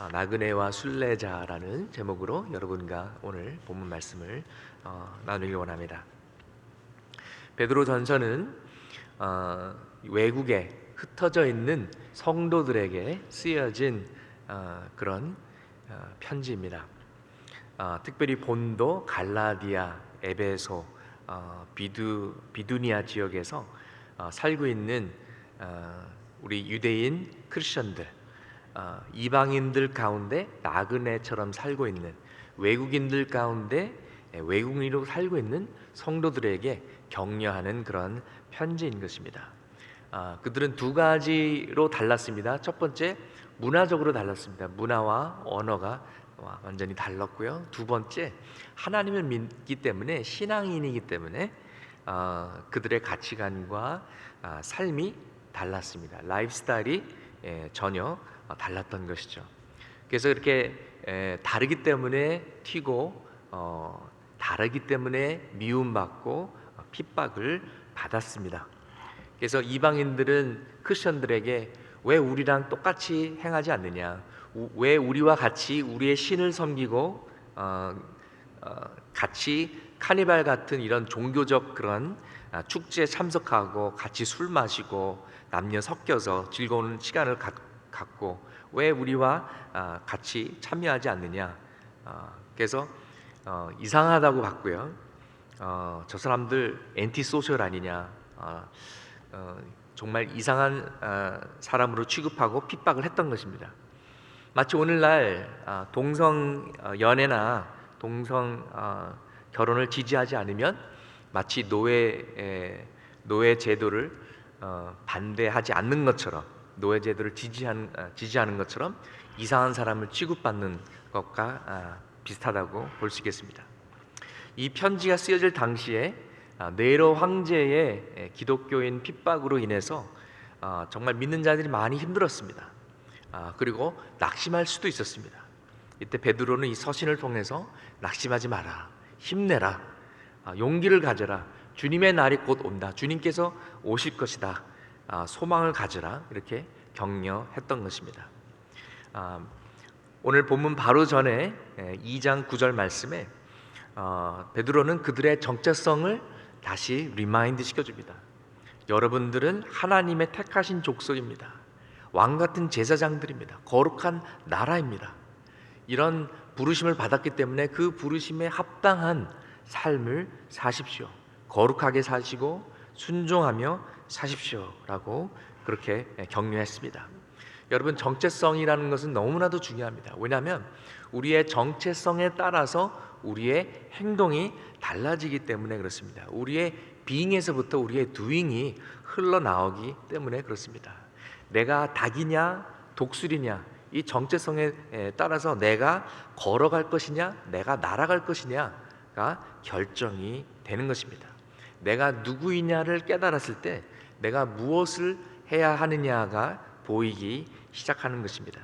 아, 나그네와 순례자라는 제목으로 여러분과 오늘 본문 말씀을 어, 나누기 원합니다. 베드로 전서는 어, 외국에 흩어져 있는 성도들에게 쓰여진 어, 그런 어, 편지입니다. 어, 특별히 본도, 갈라디아, 에베소, 어, 비두 비두니아 지역에서 어, 살고 있는 어, 우리 유대인 크리스천들, 어, 이방인들 가운데 나그네처럼 살고 있는 외국인들 가운데 예, 외국인으로 살고 있는 성도들에게 격려하는 그런 편지인 것입니다. 아, 그들은 두 가지로 달랐습니다. 첫 번째 문화적으로 달랐습니다. 문화와 언어가 와, 완전히 달랐고요. 두 번째 하나님을 믿기 때문에 신앙인이기 때문에 어, 그들의 가치관과 아, 삶이 달랐습니다. 라이프 스타일이 예, 전혀 어, 달랐던 것이죠. 그래서 이렇게 에, 다르기 때문에 튀고 어, 다르기 때문에 미움받고 어, 핍박을 받았습니다. 그래서 이방인들은 크리스천들에게 왜 우리랑 똑같이 행하지 않느냐? 우- 왜 우리와 같이 우리의 신을 섬기고 어, 어, 같이 카니발 같은 이런 종교적 그런 아, 축제에 참석하고 같이 술 마시고 남녀 섞여서 즐거운 시간을 갖, 갖고 왜 우리와 아, 같이 참여하지 않느냐? 아, 그래서 어, 이상하다고 봤고요. 어, 저 사람들 엔티 소셜 아니냐? 어, 어, 정말 이상한 어, 사람으로 취급하고 핍박을 했던 것입니다. 마치 오늘날 아, 동성 어, 연애나 동성 어, 결혼을 지지하지 않으면 마치 노예 에, 노예 제도를 어, 반대하지 않는 것처럼 노예 제도를 지지한, 아, 지지하는 것처럼 이상한 사람을 취급받는 것과 아, 비슷하다고 볼 수 있겠습니다. 이 편지가 쓰여질 당시에 아, 네로 황제의 에, 기독교인 핍박으로 인해서 아, 정말 믿는 자들이 많이 힘들었습니다. 아, 그리고 낙심할 수도 있었습니다. 이때 베드로는 이 서신을 통해서 낙심하지 마라, 힘내라, 아, 용기를 가져라. 주님의 날이 곧 온다. 주님께서 오실 것이다. 아, 소망을 가져라. 이렇게 격려했던 것입니다. 아, 오늘 본문 바로 전에 에, 2장 9절 말씀에 어, 베드로는 그들의 정체성을 다시 리마인드 시켜줍니다. 여러분들은 하나님의 택하신 족속입니다. 왕 같은 제사장들입니다. 거룩한 나라입니다. 이런 부르심을 받았기 때문에 그 부르심에 합당한 삶을 사십시오. 거룩하게 사시고 순종하며 사십시오라고 그렇게 격려했습니다. 여러분 정체성이라는 것은 너무나도 중요합니다. 왜냐하면 우리의 정체성에 따라서 우리의 행동이 달라지기 때문에 그렇습니다. 우리의 being에서부터 우리의 doing이 흘러나오기 때문에 그렇습니다. 내가 닭이냐 독수리냐 이 정체성에 에, 따라서 내가 걸어갈 것이냐 내가 날아갈 것이냐가 결정이 되는 것입니다. 내가 누구이냐를 깨달았을 때 내가 무엇을 해야 하느냐가 보이기 시작하는 것입니다.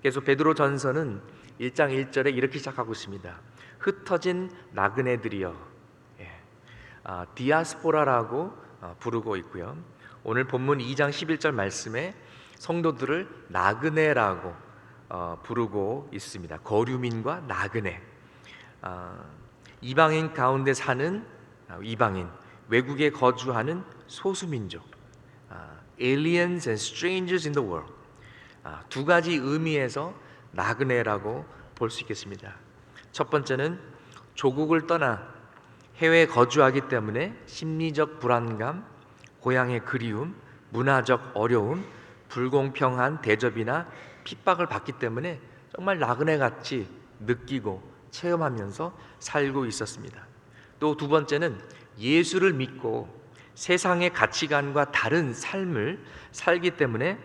그래서 베드로 전서는 1장 1절에 이렇게 시작하고 있습니다. 흩어진 나그네들이여 예. 아, 디아스포라라고 어, 부르고 있고요. 오늘 본문 2장 11절 말씀에 성도들을 나그네라고 어, 부르고 있습니다. 거류민과 나그네. 아, 이방인 가운데 사는 아, 이방인, 외국에 거주하는 소수민족, 아, aliens and strangers in the world. 아, 두 가지 의미에서 나그네라고 볼 수 있겠습니다. 첫 번째는 조국을 떠나 해외에 거주하기 때문에 심리적 불안감, 고향의 그리움, 문화적 어려움, 불공평한 대접이나 핍박을 받기 때문에 정말 나그네 같이 느끼고 체험하면서 살고 있었습니다. 또 두 번째는 예수를 믿고 세상의 가치관과 다른 삶을 살기 때문에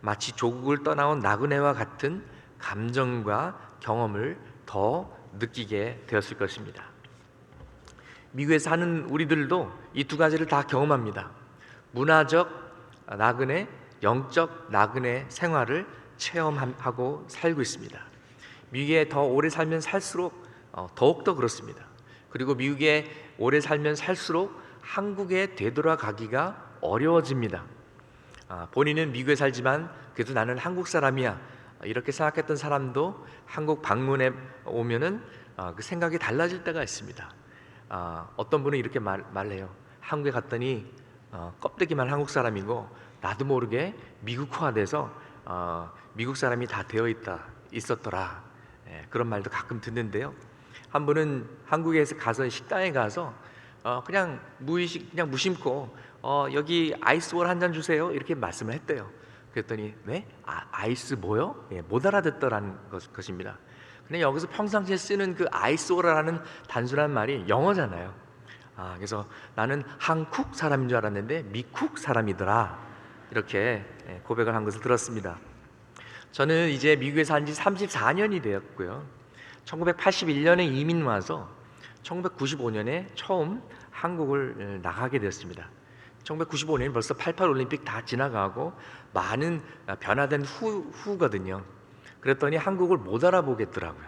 마치 조국을 떠나온 나그네와 같은 감정과 경험을 더 느끼게 되었을 것입니다. 미국에 사는 우리들도 이 두 가지를 다 경험합니다. 문화적 나그네, 영적 나그네 생활을 체험하고 살고 있습니다. 미국에 더 오래 살면 살수록 어, 더욱더 그렇습니다. 그리고 미국에 오래 살면 살수록 한국에 되돌아가기가 어려워집니다. 아, 본인은 미국에 살지만 그래도 나는 한국 사람이야 이렇게 생각했던 사람도 한국 방문에 오면은 어, 그 생각이 달라질 때가 있습니다. 아, 어떤 분은 이렇게 말, 말해요. 한국에 갔더니 어, 껍데기만 한국 사람이고 나도 모르게 미국화돼서 어, 미국 사람이 다 되어 있다 있었더라. 예, 그런 말도 가끔 듣는데요. 한 분은 한국에서 가서 식당에 가서 어, 그냥 무의식 그냥 무심코 어, 여기 아이스볼 한 잔 주세요 이렇게 말씀을 했대요. 그랬더니 네 아, 아이스 뭐요? 예, 못 알아듣더라는 것, 것입니다. 근데 여기서 평상시에 쓰는 그 아이스오라는 단순한 말이 영어잖아요. 아, 그래서 나는 한국 사람인 줄 알았는데 미국 사람이더라. 이렇게 예, 고백을 한 것을 들었습니다. 저는 이제 미국에 산 지 34년이 되었고요. 1981년에 이민 와서 1995년에 처음 한국을 예, 나가게 되었습니다. 1995년 벌써 88 올림픽 다 지나가고 많은 변화된 후, 후거든요. 그랬더니 한국을 못 알아보겠더라고요.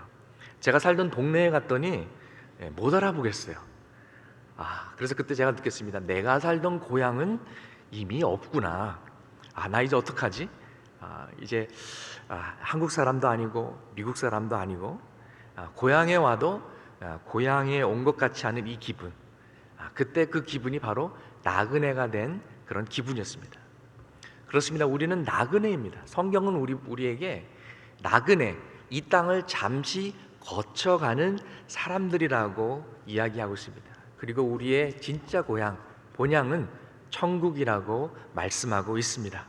제가 살던 동네에 갔더니 예, 못 알아보겠어요. 아, 그래서 그때 제가 느꼈습니다. 내가 살던 고향은 이미 없구나. 아, 나 이제 어떡하지? 아, 이제 아, 한국 사람도 아니고 미국 사람도 아니고 아, 고향에 와도 아, 고향에 온 것 같지 않은 이 기분. 아, 그때 그 기분이 바로 나그네가 된 그런 기분이었습니다. 그렇습니다. 우리는 나그네입니다. 성경은 우리 우리에게 나그네 이 땅을 잠시 거쳐가는 사람들이라고 이야기하고 있습니다. 그리고 우리의 진짜 고향 본향은 천국이라고 말씀하고 있습니다.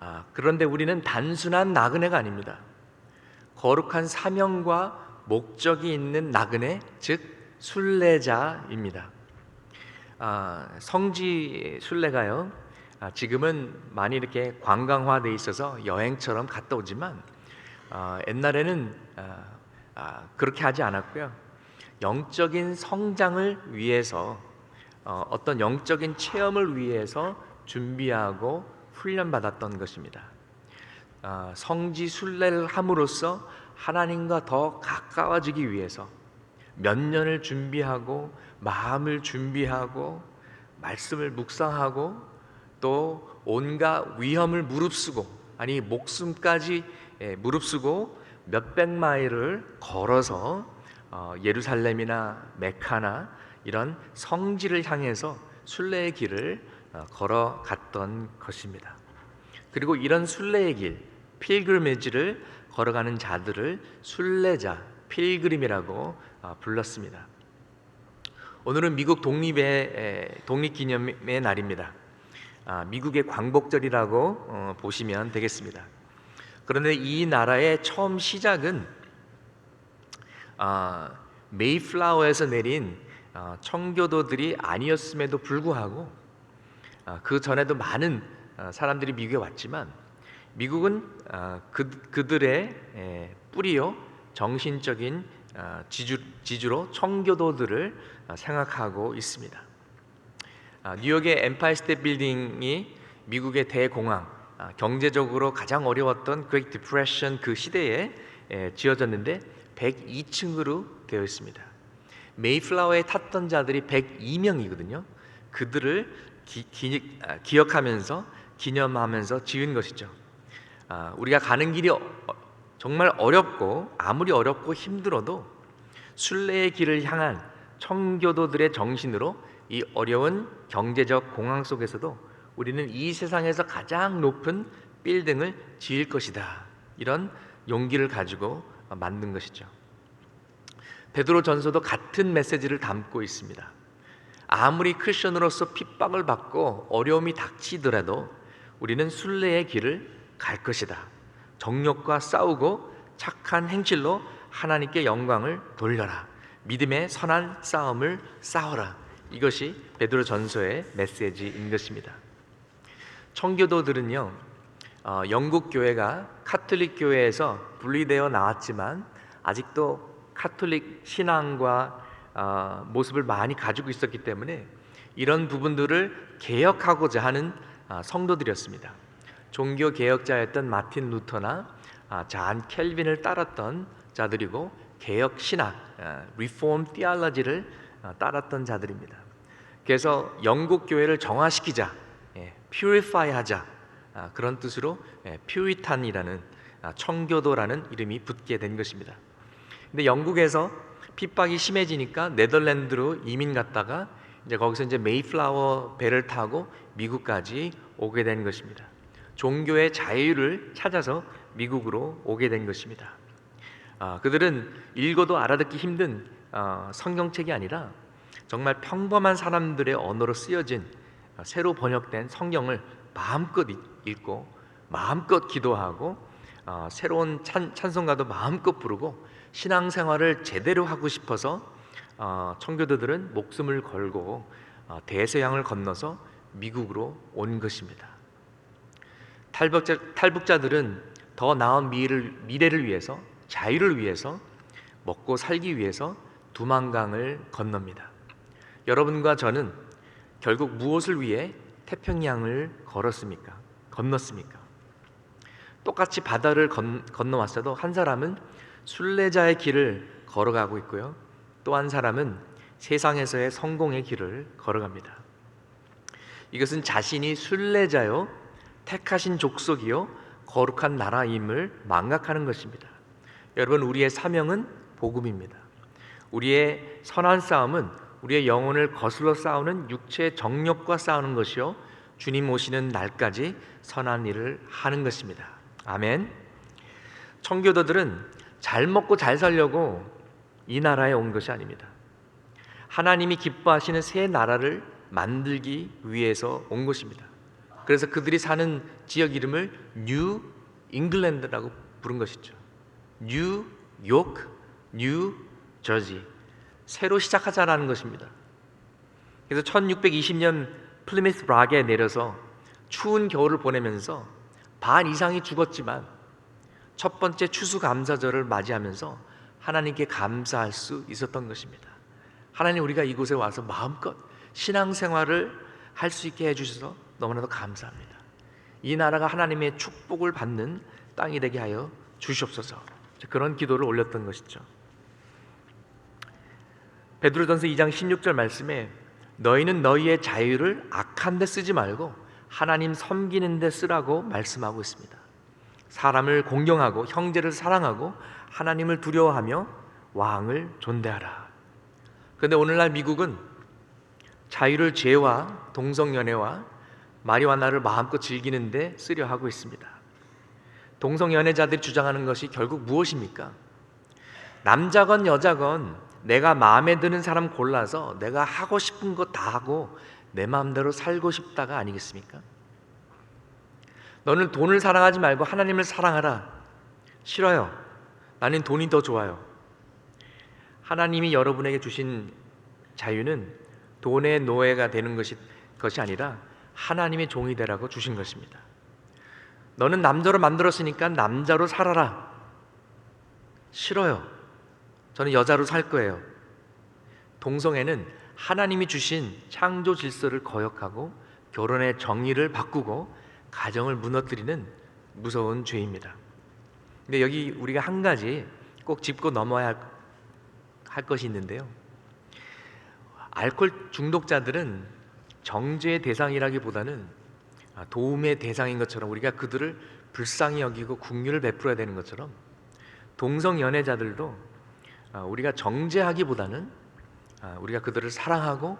아, 그런데 우리는 단순한 나그네가 아닙니다. 거룩한 사명과 목적이 있는 나그네, 즉 순례자입니다. 아, 성지 순례가요. 아, 지금은 많이 이렇게 관광화돼 있어서 여행처럼 갔다 오지만 아, 옛날에는 아, 아, 그렇게 하지 않았고요. 영적인 성장을 위해서 어, 어떤 영적인 체험을 위해서 준비하고 훈련받았던 것입니다. 아, 성지 순례를 함으로써 하나님과 더 가까워지기 위해서 몇 년을 준비하고 마음을 준비하고 말씀을 묵상하고 또 온갖 위험을 무릅쓰고 아니 목숨까지 예, 무릅쓰고 몇백 마일을 걸어서 어, 예루살렘이나 메카나 이런 성지를 향해서 순례의 길을 어, 걸어갔던 것입니다. 그리고 이런 순례의 길, 필그리메지를 걸어가는 자들을 순례자, 필그림이라고 어, 불렀습니다. 오늘은 미국 독립의 독립기념의 날입니다. 아, 미국의 광복절이라고 어, 보시면 되겠습니다. 그런데 이 나라의 처음 시작은 아, 메이플라워에서 내린 아, 청교도들이 아니었음에도 불구하고 아, 그 전에도 많은 아, 사람들이 미국에 왔지만 미국은 아, 그, 그들의 에, 뿌리요 정신적인 아, 지주, 지주 로 청교도들을 아, 생각하고 있습니다. 아, 뉴욕의 엠파이 스테이트 빌딩이 미국의 대공황, 아, 경제적으로 가장 어려웠던 그레이트 디프레션 그 시대에 에, 지어졌는데 102층으로 되어 있습니다. 메이플라워에 탔던 자들이 102명이거든요. 그들을 기, 기, 아, 기억하면서 기념하면서 지은 것이죠. 아, 우리가 가는 길이 어, 정말 어렵고 아무리 어렵고 힘들어도 순례의 길을 향한 청교도들의 정신으로 이 어려운 경제적 공황 속에서도 우리는 이 세상에서 가장 높은 빌딩을 지을 것이다. 이런 용기를 가지고 만든 것이죠. 베드로 전서도 같은 메시지를 담고 있습니다. 아무리 크리스천으로서 핍박을 받고 어려움이 닥치더라도 우리는 순례의 길을 갈 것이다. 정욕과 싸우고 착한 행실로 하나님께 영광을 돌려라. 믿음의 선한 싸움을 싸워라. 이것이 베드로 전서의 메시지인 것입니다. 청교도들은요, 어, 영국 교회가 카톨릭 교회에서 분리되어 나왔지만 아직도 카톨릭 신앙과 어, 모습을 많이 가지고 있었기 때문에 이런 부분들을 개혁하고자 하는 어, 성도들이었습니다. 종교 개혁자였던 마틴 루터나 아, 잔 켈빈을 따랐던 자들이고 개혁 신학, 리폼 티알러지를 따랐던 자들입니다. 그래서 영국 교회를 정화시키자, 퓨리파이하자 아, 그런 뜻으로 퓨리탄이라는 아, 청교도라는 이름이 붙게 된 것입니다. 근데 영국에서 핍박이 심해지니까 네덜란드로 이민 갔다가 이제 거기서 이제 메이플라워 배를 타고 미국까지 오게 된 것입니다. 종교의 자유를 찾아서 미국으로 오게 된 것입니다. 아, 그들은 읽어도 알아듣기 힘든 어, 성경책이 아니라 정말 평범한 사람들의 언어로 쓰여진 어, 새로 번역된 성경을 마음껏 읽- 읽고 마음껏 기도하고 어, 새로운 찬, 찬송가도 마음껏 부르고 신앙생활을 제대로 하고 싶어서 어, 청교도들은 목숨을 걸고 어, 대서양을 건너서 미국으로 온 것입니다. 탈북자, 탈북자 들은 더 나은 미래를, 미래를 위해서 자유를 위해서 먹고 살기 위해서 두만강을 건넙니다. 여러분과 저는 결국 무엇을 위해 태평양을 걸었습니까? 건넜습니까? 똑같이 바다를 건, 건너왔어도 한 사람은 순례자의 길을 걸어가고 있고요. 또 한 사람은 세상에서의 성공의 길을 걸어갑니다. 이것은 자신이 순례자요 택하신 족속이요 거룩한 나라임을 망각하는 것입니다. 여러분 우리의 사명은 복음입니다. 우리의 선한 싸움은 우리의 영혼을 거슬러 싸우는 육체의 정욕과 싸우는 것이요 주님 오시는 날까지 선한 일을 하는 것입니다. 아멘. 청교도들은 잘 먹고 잘 살려고 이 나라에 온 것이 아닙니다. 하나님이 기뻐하시는 새 나라를 만들기 위해서 온 것입니다. 그래서 그들이 사는 지역 이름을 뉴 잉글랜드라고 부른 것이죠. 뉴 요크, 뉴 저지. 새로 시작하자라는 것입니다. 그래서 1620년 플리미스 락에 내려서 추운 겨울을 보내면서 반 이상이 죽었지만 첫 번째 추수감사절을 맞이하면서 하나님께 감사할 수 있었던 것입니다. 하나님 우리가 이곳에 와서 마음껏 신앙생활을 할 수 있게 해주셔서 너무나도 감사합니다. 이 나라가 하나님의 축복을 받는 땅이 되게 하여 주시옵소서. 그런 기도를 올렸던 것이죠. 베드로전서 2장 16절 말씀에 너희는 너희의 자유를 악한 데 쓰지 말고 하나님 섬기는 데 쓰라고 말씀하고 있습니다. 사람을 공경하고 형제를 사랑하고 하나님을 두려워하며 왕을 존대하라. 그런데 오늘날 미국은 자유를 죄와 동성연애와 마리화나를 마음껏 즐기는데 쓰려 하고 있습니다. 동성 연애자들이 주장하는 것이 결국 무엇입니까? 남자건 여자건 내가 마음에 드는 사람 골라서 내가 하고 싶은 거다 하고 내 마음대로 살고 싶다가 아니겠습니까? 너는 돈을 사랑하지 말고 하나님을 사랑하라. 싫어요. 나는 돈이 더 좋아요. 하나님이 여러분에게 주신 자유는 돈의 노예가 되는 것이, 것이 아니라 하나님의 종이 되라고 주신 것입니다. 너는 남자로 만들었으니까 남자로 살아라. 싫어요. 저는 여자로 살 거예요. 동성애는 하나님이 주신 창조 질서를 거역하고 결혼의 정의를 바꾸고 가정을 무너뜨리는 무서운 죄입니다. 근데 여기 우리가 한 가지 꼭 짚고 넘어야 할, 할 것이 있는데요. 알코올 중독자들은 정죄의 대상이라기보다는 아, 도움의 대상인 것처럼 우리가 그들을 불쌍히 여기고 국류를 베풀어야 되는 것처럼 동성 연애자들도 아, 우리가 정죄하기보다는 아, 우리가 그들을 사랑하고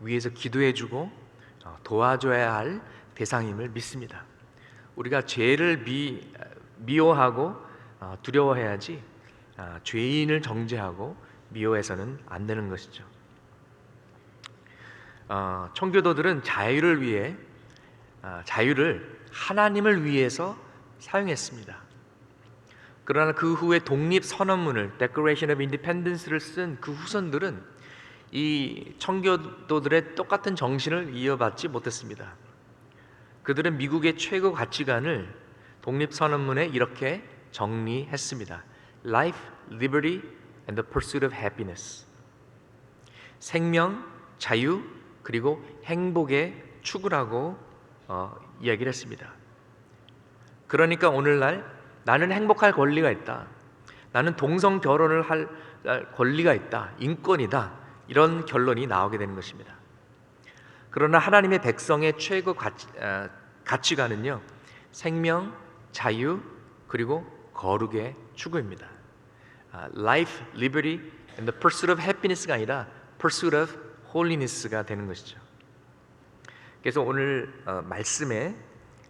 위에서 기도해주고 어, 도와줘야 할 대상임을 믿습니다. 우리가 죄를 미, 미워하고 어, 두려워해야지 아, 죄인을 정죄하고 미워해서는 안 되는 것이죠. 어, 청교도들은 자유를 위해 아, 자유를 하나님을 위해서 사용했습니다. 그러나 그 후에 독립 선언문을 Declaration of Independence를 쓴 그 후손들은 이 청교도들의 똑같은 정신을 이어받지 못했습니다. 그들은 미국의 최고 가치관을 독립 선언문에 이렇게 정리했습니다. Life, liberty, and the pursuit of happiness. 생명, 자유, 그리고 행복의 추구라고 어, 이야기를 했습니다. 그러니까 오늘날 나는 행복할 권리가 있다. 나는 동성 결혼을 할 권리가 있다. 인권이다. 이런 결론이 나오게 되는 것입니다. 그러나 하나님의 백성의 최고 가치, 아, 가치관은요. 생명, 자유, 그리고 거룩의 추구입니다. 아, life, liberty, and the pursuit of happiness가 아니라 pursuit of holiness가 되는 것이죠. 그래서 오늘 어, 말씀에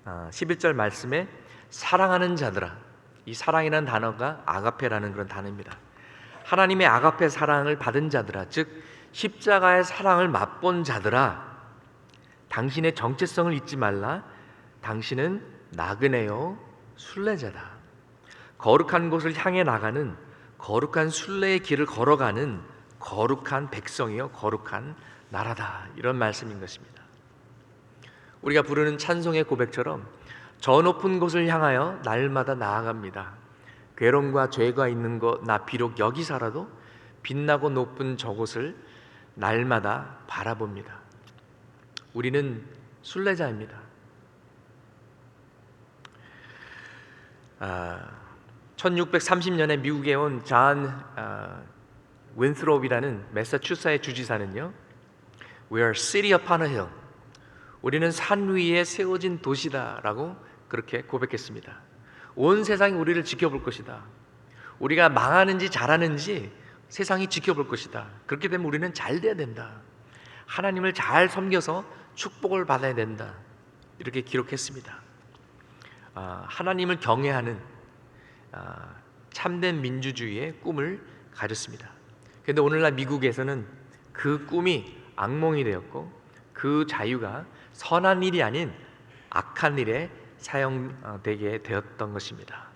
어, 11절 말씀에 사랑하는 자들아 이 사랑이라는 단어가 아가페라는 그런 단어입니다. 하나님의 아가페 사랑을 받은 자들아 즉 십자가의 사랑을 맛본 자들아 당신의 정체성을 잊지 말라 당신은 나그네요 순례자다 거룩한 곳을 향해 나가는 거룩한 순례의 길을 걸어가는 거룩한 백성이요 거룩한 나라다 이런 말씀인 것입니다. 우리가 부르는 찬송의 고백처럼 저 높은 곳을 향하여 날마다 나아갑니다. 괴로움과 죄가 있는 것나 비록 여기 살아도 빛나고 높은 저곳을 날마다 바라봅니다. 우리는 순례자입니다. 아, 1630년에 미국에 온잔 아, 윈스롭이라는 매사추사의 주지사는요. We are city upon a hill. 우리는 산 위에 세워진 도시다라고 그렇게 고백했습니다. 온 세상이 우리를 지켜볼 것이다. 우리가 망하는지 잘하는지 세상이 지켜볼 것이다. 그렇게 되면 우리는 잘 돼야 된다. 하나님을 잘 섬겨서 축복을 받아야 된다. 이렇게 기록했습니다. 아, 하나님을 경외하는 아, 참된 민주주의의 꿈을 가졌습니다. 그런데 오늘날 미국에서는 그 꿈이 악몽이 되었고 그 자유가 선한 일이 아닌 악한 일에 사용되게 되었던 것입니다.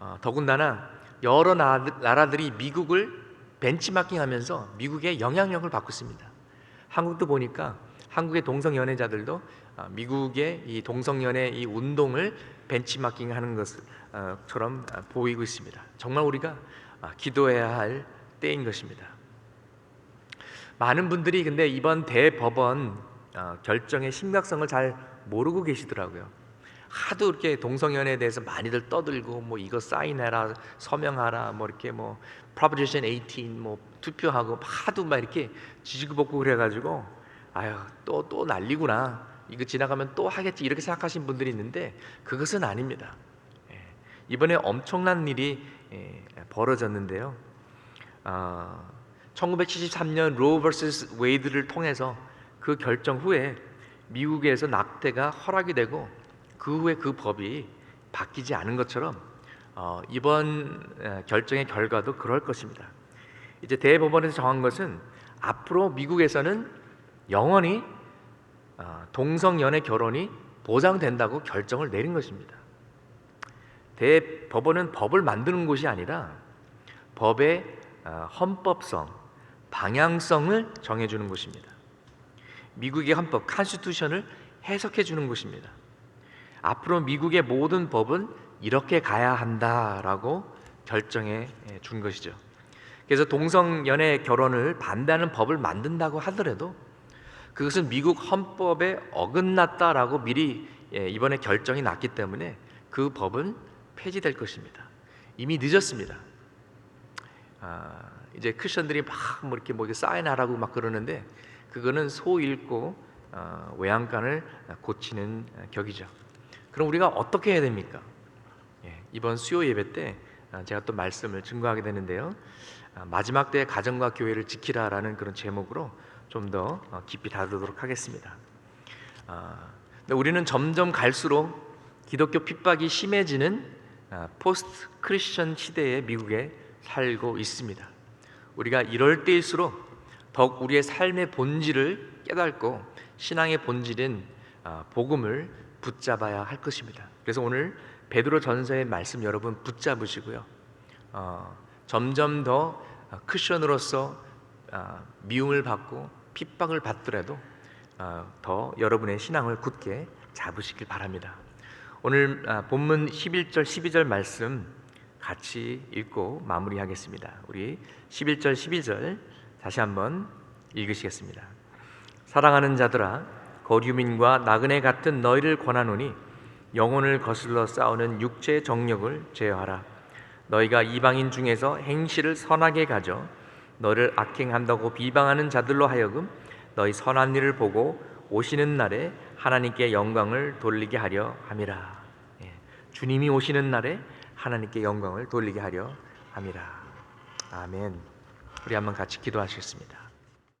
어, 더군다나 여러 나- 나라들이 미국을 벤치마킹하면서 미국의 영향력을 바꿨습니다. 한국도 보니까 한국의 동성 연애자들도 어, 미국의 이 동성 연애 이 운동을 벤치마킹하는 것처럼 어, 보이고 있습니다. 정말 우리가 아, 기도해야 할 때인 것입니다. 많은 분들이 근데 이번 대법원 어, 결정의 심각성을 잘 모르고 계시더라고요. 하도 이렇게 동성연애에 대해서 많이들 떠들고 뭐 이거 사인해라 서명하라 뭐 이렇게 뭐 Proposition 18뭐 투표하고 하도 막 이렇게 지지고 볶고 그래가지고 아유 또또 난리구나 이거 지나가면 또 하겠지 이렇게 생각하신 분들이 있는데 그것은 아닙니다. 예, 이번에 엄청난 일이 예, 벌어졌는데요. 아, 1973년 로 vs 웨이드를 통해서 그 결정 후에 미국에서 낙태가 허락이 되고 그 후에 그 법이 바뀌지 않은 것처럼 어, 이번 에, 결정의 결과도 그럴 것입니다. 이제 대법원에서 정한 것은 앞으로 미국에서는 영원히 어, 동성연애 결혼이 보장된다고 결정을 내린 것입니다. 대법원은 법을 만드는 곳이 아니라 법의 어, 헌법성, 방향성을 정해주는 곳입니다. 미국의 헌법, 컨스티튜션을 해석해 주는 곳입니다. 앞으로 미국의 모든 법은 이렇게 가야 한다라고 결정해 준 것이죠. 그래서 동성 연애 결혼을 반대하는 법을 만든다고 하더라도 그것은 미국 헌법에 어긋났다라고 미리 예, 이번에 결정이 났기 때문에 그 법은 폐지될 것입니다. 이미 늦었습니다. 아, 이제 막뭐 이렇게 뭐 이렇게 사인하라고 막 그러는데 그거는 소 읽고 어, 외양간을 고치는 격이죠. 그럼 우리가 어떻게 해야 됩니까? 예, 이번 수요 예배 때 아, 제가 또 말씀을 증거하게 되는데요. 아, 마지막 때 가정과 교회를 지키라라는 그런 제목으로 좀 더 깊이 다루도록 하겠습니다. 아, 우리는 점점 갈수록 기독교 핍박이 심해지는 아, 포스트 크리스천 시대의 미국에 살고 있습니다. 우리가 이럴 때일수록 더욱 우리의 삶의 본질을 깨닫고 신앙의 본질인 아, 복음을 붙잡아야 할 것입니다. 그래서 오늘 베드로 전서의 말씀 여러분 붙잡으시고요. 어, 점점 더 크리스천으로서 아, 미움을 받고 핍박을 받더라도 어, 더 여러분의 신앙을 굳게 잡으시길 바랍니다. 오늘 아, 본문 11절 12절 말씀 같이 읽고 마무리하겠습니다. 우리 11절 12절 다시 한번 읽으시겠습니다. 사랑하는 자들아 거류민과 나그네 같은 너희를 권하노니 영혼을 거슬러 싸우는 육체의 정력을 제어하라. 너희가 이방인 중에서 행실을 선하게 가져 너를 악행한다고 비방하는 자들로 하여금 너희 선한 일을 보고 오시는 날에 하나님께 영광을 돌리게 하려 함이라. 예, 주님이 오시는 날에 하나님께 영광을 돌리게 하려 함이라. 아멘. 우리 한번 같이 기도하시겠습니다.